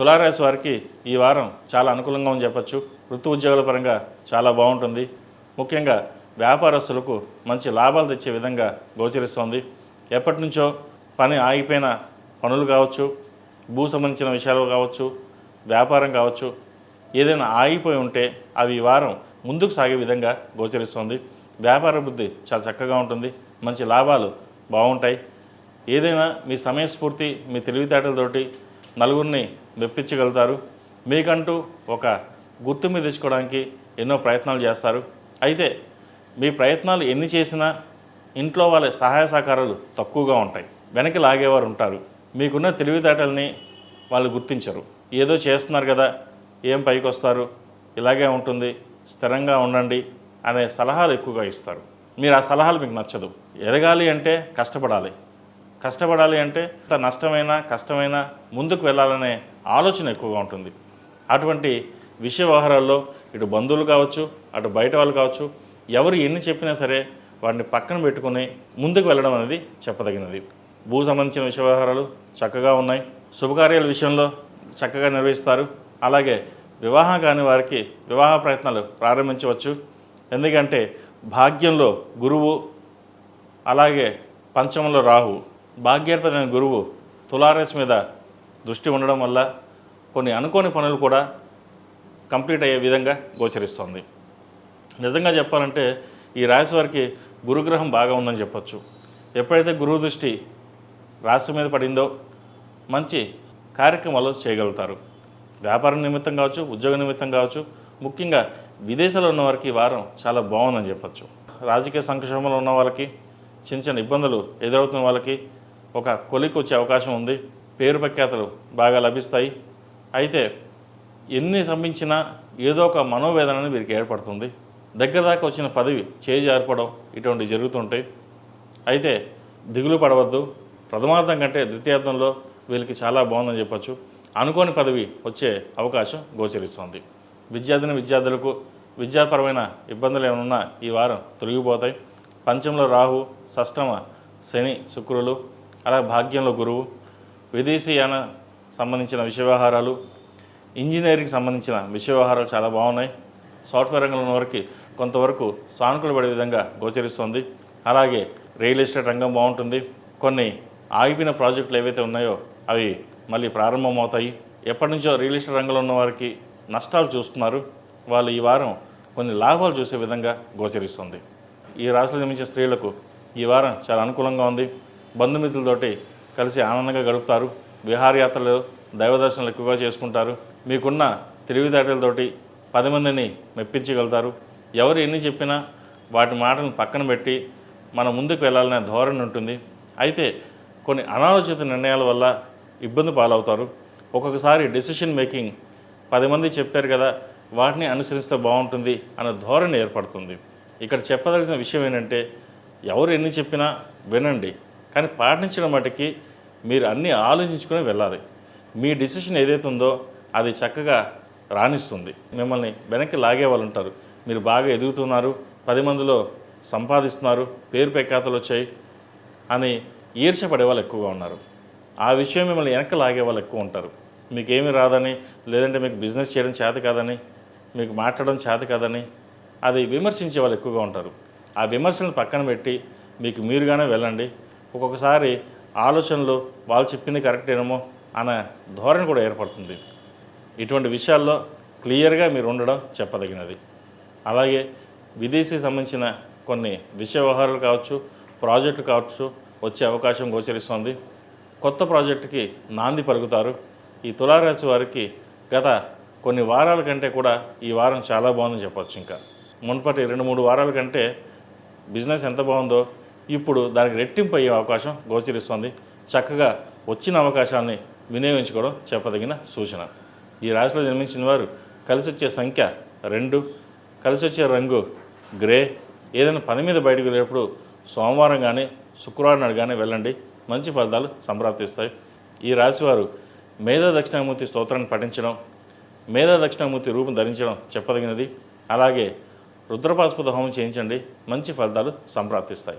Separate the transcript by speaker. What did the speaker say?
Speaker 1: తులారాశి వారికి ఈ వారం చాలా అనుకూలంగా ఉంది చెప్పచ్చు. వృత్తి ఉద్యోగాల పరంగా చాలా బాగుంటుంది. ముఖ్యంగా వ్యాపారస్తులకు మంచి లాభాలు తెచ్చే విధంగా గోచరిస్తోంది. ఎప్పటి నుంచో పని ఆగిపోయిన పనులు కావచ్చు భూ సంబంధించిన విషయాలు కావచ్చు వ్యాపారం కావచ్చు ఏదైనా ఆగిపోయి ఉంటే అవి ఈ వారం ముందుకు సాగే విధంగా గోచరిస్తుంది. వ్యాపార బుద్ధి చాలా చక్కగా ఉంటుంది. మంచి లాభాలు బాగుంటాయి. ఏదైనా మీ సమయస్ఫూర్తి మీ తెలివితేటలతోటి నలుగురిని మెప్పించగలుగుతారు. మీకంటూ ఒక గుర్తింపు తెచ్చుకోవడానికి ఎన్నో ప్రయత్నాలు చేస్తారు. అయితే మీ ప్రయత్నాలు ఎన్ని చేసినా ఇంట్లో వాళ్ళ సహాయ సహకారాలు తక్కువగా ఉంటాయి. వెనక్కి లాగేవారు ఉంటారు. మీకున్న తెలివితేటల్ని వాళ్ళు గుర్తించరు. ఏదో చేస్తున్నారు కదా ఏం పైకి వస్తారు? ఇలాగే ఉంటుంది స్థిరంగా ఉండండి అనే సలహాలు ఎక్కువగా ఇస్తారు. మీరు ఆ సలహాలు మీకు నచ్చదు. ఎదగాలి అంటే కష్టపడాలి. కష్టపడాలి అంటే నష్టమైనా కష్టమైనా ముందుకు వెళ్ళాలనే ఆలోచన ఎక్కువగా ఉంటుంది. అటువంటి విషయ వ్యవహారాల్లో ఇటు బంధువులు కావచ్చు అటు బయట వాళ్ళు కావచ్చు ఎవరు ఎన్ని చెప్పినా సరే వాటిని పక్కన పెట్టుకుని ముందుకు వెళ్ళడం అనేది చెప్పదగినది. భూ సంబంధించిన విషయ వ్యవహారాలు చక్కగా ఉన్నాయి. శుభకార్యాల విషయంలో చక్కగా నిర్వహిస్తారు. అలాగే వివాహం కాని వారికి వివాహ ప్రయత్నాలు ప్రారంభించవచ్చు. ఎందుకంటే భాగ్యంలో గురువు అలాగే పంచమంలో రాహు భాగ్యాధిపతి గురువు తులారేస్ మీద దృష్టి ఉండడం వల్ల కొన్ని అనుకోని పనులు కూడా కంప్లీట్ అయ్యే విధంగా గోచరిస్తుంది. నిజంగా చెప్పాలంటే ఈ రాశి వారికి గురుగ్రహం బాగా ఉందని చెప్పొచ్చు. ఎప్పుడైతే గురువు దృష్టి రాశి మీద పడిందో మంచి కార్యక్రమాలు చేయగలుగుతారు. వ్యాపార నిమిత్తం కావచ్చు ఉద్యోగ నిమిత్తం కావచ్చు ముఖ్యంగా విదేశాల్లో ఉన్న వారికి ఈ వారం చాలా బాగుందని చెప్పొచ్చు. రాజకీయ సంక్షోభంలో ఉన్న వాళ్ళకి చిన్న చిన్న ఇబ్బందులు ఎదురవుతున్న వాళ్ళకి ఒక కొలికి వచ్చే అవకాశం ఉంది. పేరు ప్రఖ్యాతలు బాగా లభిస్తాయి. అయితే ఎన్ని సంభించినా ఏదో ఒక మనోవేదనని వీరికి ఏర్పడుతుంది. దగ్గర దాకా వచ్చిన పదవి చేయి ఇటువంటివి జరుగుతుంటాయి అయితే దిగులు పడవద్దు. ప్రథమార్థం కంటే ద్వితీయార్థంలో వీళ్ళకి చాలా బాగుందని చెప్పొచ్చు. అనుకోని పదవి వచ్చే అవకాశం గోచరిస్తుంది. విద్యార్థిని విద్యార్థులకు విద్యాపరమైన ఇబ్బందులు ఏమైనా ఉన్నా ఈ వారం తొలగిపోతాయి. పంచంలో రాహు షష్టమ శని శుక్రులు అలా భాగ్యంలో గురువు విదేశీయాన సంబంధించిన విషయ వ్యవహారాలు ఇంజనీరింగ్ సంబంధించిన విషయ వ్యవహారాలు చాలా బాగున్నాయి. సాఫ్ట్వేర్ రంగంలో ఉన్న వారికి కొంతవరకు సానుకూల పడే విధంగా గోచరిస్తుంది. అలాగే రియల్ ఎస్టేట్ రంగం బాగుంటుంది. కొన్ని ఆగిపోయిన ప్రాజెక్టులు ఏవైతే ఉన్నాయో అవి మళ్ళీ ప్రారంభమవుతాయి. ఎప్పటి నుంచో రియల్ ఎస్టేట్ రంగంలో ఉన్న వారికి నష్టాలు చూస్తున్నారు. వాళ్ళు ఈ వారం కొన్ని లాభాలు చూసే విధంగా గోచరిస్తుంది. ఈ రాశిలో నిర్మించే స్త్రీలకు ఈ వారం చాలా అనుకూలంగా ఉంది. బంధుమిత్రులతోటి కలిసి ఆనందంగా గడుపుతారు. విహారయాత్రలు దైవ దర్శనాలు ఎక్కువగా చేసుకుంటారు. మీకున్న తెలివితేటలతోటి పది మందిని మెప్పించగలుగుతారు. ఎవరు ఎన్ని చెప్పినా వాటి మాటలను పక్కన పెట్టి మనం ముందుకు వెళ్ళాలనే ధోరణి ఉంటుంది. అయితే కొన్ని అనాలోచిత నిర్ణయాల వల్ల ఇబ్బంది పాలవుతారు. ఒక్కొక్కసారి డెసిషన్ మేకింగ్ పది మంది చెప్పారు కదా వాటిని అనుసరిస్తే బాగుంటుంది అనే ధోరణి ఏర్పడుతుంది. ఇక్కడ చెప్పదలసిన విషయం ఏంటంటే ఎవరు ఎన్ని చెప్పినా వినండి. కానీ పాటించడం మటుకి మీరు అన్నీ ఆలోచించుకుని వెళ్ళాలి. మీ డిసిషన్ ఏదైతే ఉందో అది చక్కగా రాణిస్తుంది. మిమ్మల్ని వెనక్కి లాగే వాళ్ళు ఉంటారు. మీరు బాగా ఎదుగుతున్నారు. పది మందిలో సంపాదిస్తున్నారు. పేరు పెక్కాతలు వచ్చాయి అని ఈర్షపడే వాళ్ళు ఎక్కువగా ఉన్నారు. ఆ విషయం మిమ్మల్ని వెనక్కి లాగే వాళ్ళు ఎక్కువ ఉంటారు. మీకు రాదని లేదంటే మీకు బిజినెస్ చేయడం చేత కాదని మీకు మాట్లాడడం చేత కాదని అది విమర్శించే వాళ్ళు ఎక్కువగా ఉంటారు. ఆ విమర్శలను పక్కన పెట్టి మీకు మీరుగానే వెళ్ళండి. ఒక్కొక్కసారి ఆలోచనలు వాళ్ళు చెప్పింది కరెక్టేనేమో అనే ధోరణి కూడా ఏర్పడుతుంది. ఇటువంటి విషయాల్లో క్లియర్గా మీరు ఉండడం చెప్పదగినది. అలాగే విదేశీ సంబంధించిన కొన్ని విషయ వ్యవహారాలు కావచ్చు ప్రాజెక్టులు కావచ్చు వచ్చే అవకాశం గోచరిస్తుంది. కొత్త ప్రాజెక్టుకి నాంది పలుకుతారు. ఈ తులారాశి వారికి గత కొన్ని వారాల కంటే కూడా ఈ వారం చాలా బాగుందని చెప్పొచ్చు ఇంకా. మునుపటి రెండు మూడు వారాల కంటే బిజినెస్ ఎంత బాగుందో ఇప్పుడు దానికి రెట్టింపు అయ్యే అవకాశం గోచరిస్తుంది. చక్కగా వచ్చిన అవకాశాన్ని వినియోగించుకోవడం చెప్పదగిన సూచన. ఈ రాశిలో జన్మించిన వారు కలిసి వచ్చే సంఖ్య రెండు కలిసి వచ్చే రంగు గ్రే. ఏదైనా పని మీద బయటకు వెళ్ళేటప్పుడు సోమవారం కానీ శుక్రవారం నాడు కానీ వెళ్ళండి. మంచి ఫలితాలు సంప్రాప్తిస్తాయి. ఈ రాశివారు మేధా దక్షిణామూర్తి స్తోత్రాన్ని పఠించడం మేధా దక్షిణామూర్తి రూపం ధరించడం చెప్పదగినది. అలాగే రుద్రపాస్పద హోమం చేయించండి. మంచి ఫలితాలు సంప్రాప్తిస్తాయి.